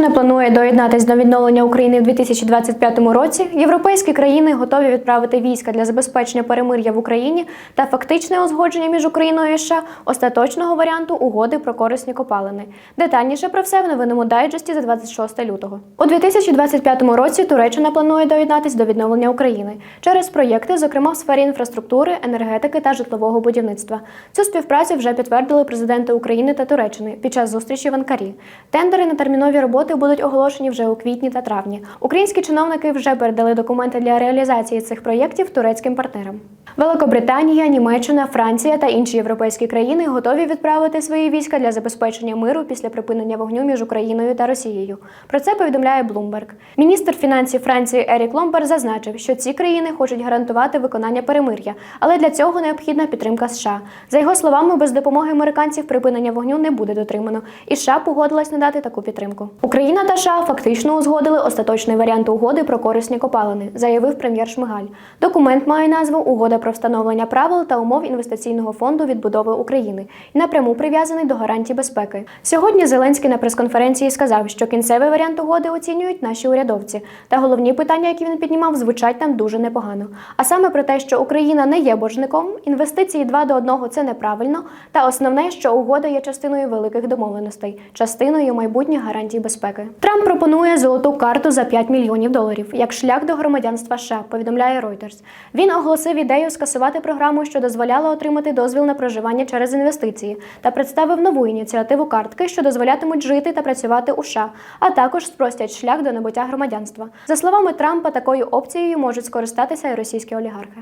Туреччина планує доєднатись до відновлення України в 2025 році. Європейські країни готові відправити війська для забезпечення перемир'я в Україні та фактичне узгодження між Україною і США остаточного варіанту угоди про корисні копалини. Детальніше про все в новинному дайджесті за 26 лютого. У 2025 році Туреччина планує доєднатись до відновлення України через проєкти, зокрема в сфері інфраструктури, енергетики та житлового будівництва. Цю співпрацю вже підтвердили президенти України та Туреччини під час зустрічі в Анкарі. Тендери на термінові роботи будуть оголошені вже у квітні та травні. Українські чиновники вже передали документи для реалізації цих проєктів турецьким партнерам. Великобританія, Німеччина, Франція та інші європейські країни готові відправити свої війська для забезпечення миру після припинення вогню між Україною та Росією. Про це повідомляє Bloomberg. Міністр фінансів Франції Ерік Ломбер зазначив, що ці країни хочуть гарантувати виконання перемир'я, але для цього необхідна підтримка США. За його словами, без допомоги американців припинення вогню не буде дотримано, і США погодилась надати таку підтримку. Україна та США фактично узгодили остаточний варіант угоди про корисні копалини, заявив прем'єр Шмигаль. Документ має назву Угода про встановлення правил та умов інвестиційного фонду відбудови України і напряму прив'язаний до гарантій безпеки. Сьогодні Зеленський на прес-конференції сказав, що кінцевий варіант угоди оцінюють наші урядовці. Та головні питання, які він піднімав, звучать там дуже непогано. А саме про те, що Україна не є боржником, інвестиції два до одного це неправильно. Та основне, що угода є частиною великих домовленостей, частиною майбутніх гарантій безпеки. Трамп пропонує золоту карту за 5 мільйонів доларів як шлях до громадянства США, повідомляє Reuters. Він оголосив ідею скасувати програму, що дозволяла отримати дозвіл на проживання через інвестиції, та представив нову ініціативу картки, що дозволятимуть жити та працювати у США, а також спростять шлях до набуття громадянства. За словами Трампа, такою опцією можуть скористатися і російські олігархи.